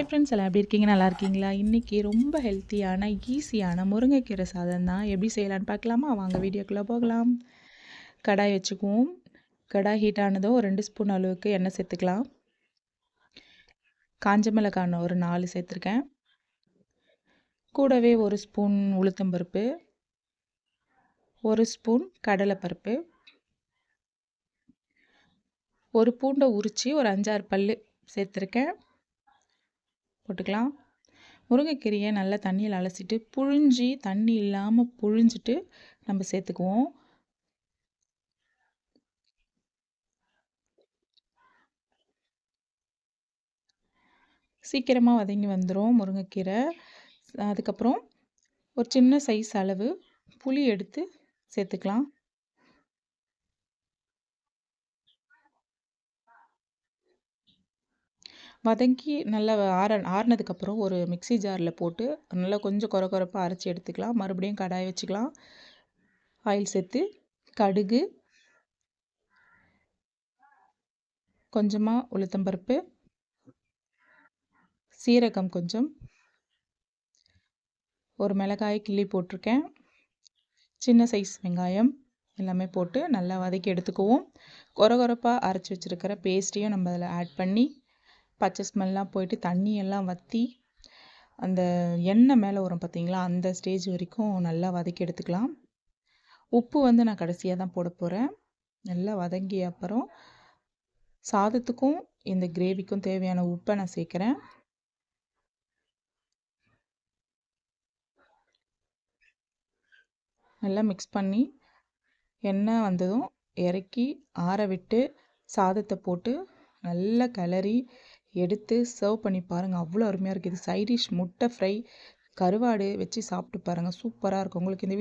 Hi friends எல்லாம் எப்படி இருக்கீங்க? நல்லா இருக்கீங்களா? இன்றைக்கி ரொம்ப ஹெல்த்தியான ஈஸியான முருங்கைக்கீரை சாதம் தான். எப்படி செய்யலான்னு பார்க்கலாமா? வாங்க வீடியோக்குள்ளே போகலாம். கடாய் வச்சுக்குவோம். கடாய் ஹீட் ஆனதும் ஒரு ரெண்டு ஸ்பூன் அளவுக்கு எண்ணெய் சேர்த்துக்கலாம். காஞ்ச மிளகாய் ஒரு நாலு சேர்த்துருக்கேன். கூடவே ஒரு ஸ்பூன் உளுத்தம்பருப்பு ஒரு ஸ்பூன் கடலைப்பருப்பு. ஒரு பூண்டை உரித்து ஒரு அஞ்சாறு பல் சேர்த்துருக்கேன். போட்டுக்கலாம். முருங்கைக்கீரையை நல்லா தண்ணியில் அலசிட்டு புழிஞ்சி தண்ணி இல்லாமல் புழிஞ்சிட்டு நம்ம சேர்த்துக்குவோம். சீக்கிரமாக வதங்கி வந்துடும் முருங்கைக்கீரை. அதுக்கப்புறம் ஒரு சின்ன சைஸ் அளவு புளி எடுத்து சேர்த்துக்கலாம். வதக்கி நல்லா ஆற ஆறினதுக்கப்புறம் ஒரு மிக்சி ஜாரில் போட்டு நல்லா கொஞ்சம் குறை குறைப்பாக அரைச்சி எடுத்துக்கலாம். மறுபடியும் கடாய் வச்சுக்கலாம். ஆயில் சேர்த்து கடுகு கொஞ்சமாக உளுத்தம்பருப்பு சீரகம் கொஞ்சம் ஒரு மிளகாய் கிள்ளி போட்டிருக்கேன். சின்ன சைஸ் வெங்காயம் எல்லாமே போட்டு நல்லா வதக்கி எடுத்துக்குவோம். குறை அரைச்சி வச்சுருக்கிற பேஸ்ட்டையும் நம்ம அதில் ஆட் பண்ணி பச்சை ஸ்மெல்லாம் போயிட்டு தண்ணியெல்லாம் வற்றி அந்த எண்ணெய் மேலே வரும் பார்த்திங்களா அந்த ஸ்டேஜ் வரைக்கும் நல்லா வதக்கி எடுத்துக்கலாம். உப்பு வந்து நான் கடைசியாக தான் போட போகிறேன் நல்லா வதங்கி அப்புறம் சாதத்துக்கும் இந்த கிரேவிக்கும் தேவையான உப்பை நான் சேர்க்குறேன். நல்லா மிக்ஸ் பண்ணி எண்ணெய் வந்ததும் இறக்கி ஆற விட்டு சாதத்தை போட்டு நல்லா கிளறி எடுத்து சர்வ் பண்ணி பாருங்கள் அவ்வளோ அருமையாக இருக்குது இது சைடிஷ் முட்டை ஃப்ரை கருவாடு வச்சு சாப்பிட்டு பாருங்கள் சூப்பராக இருக்கும். உங்களுக்கு இந்த வீடியோ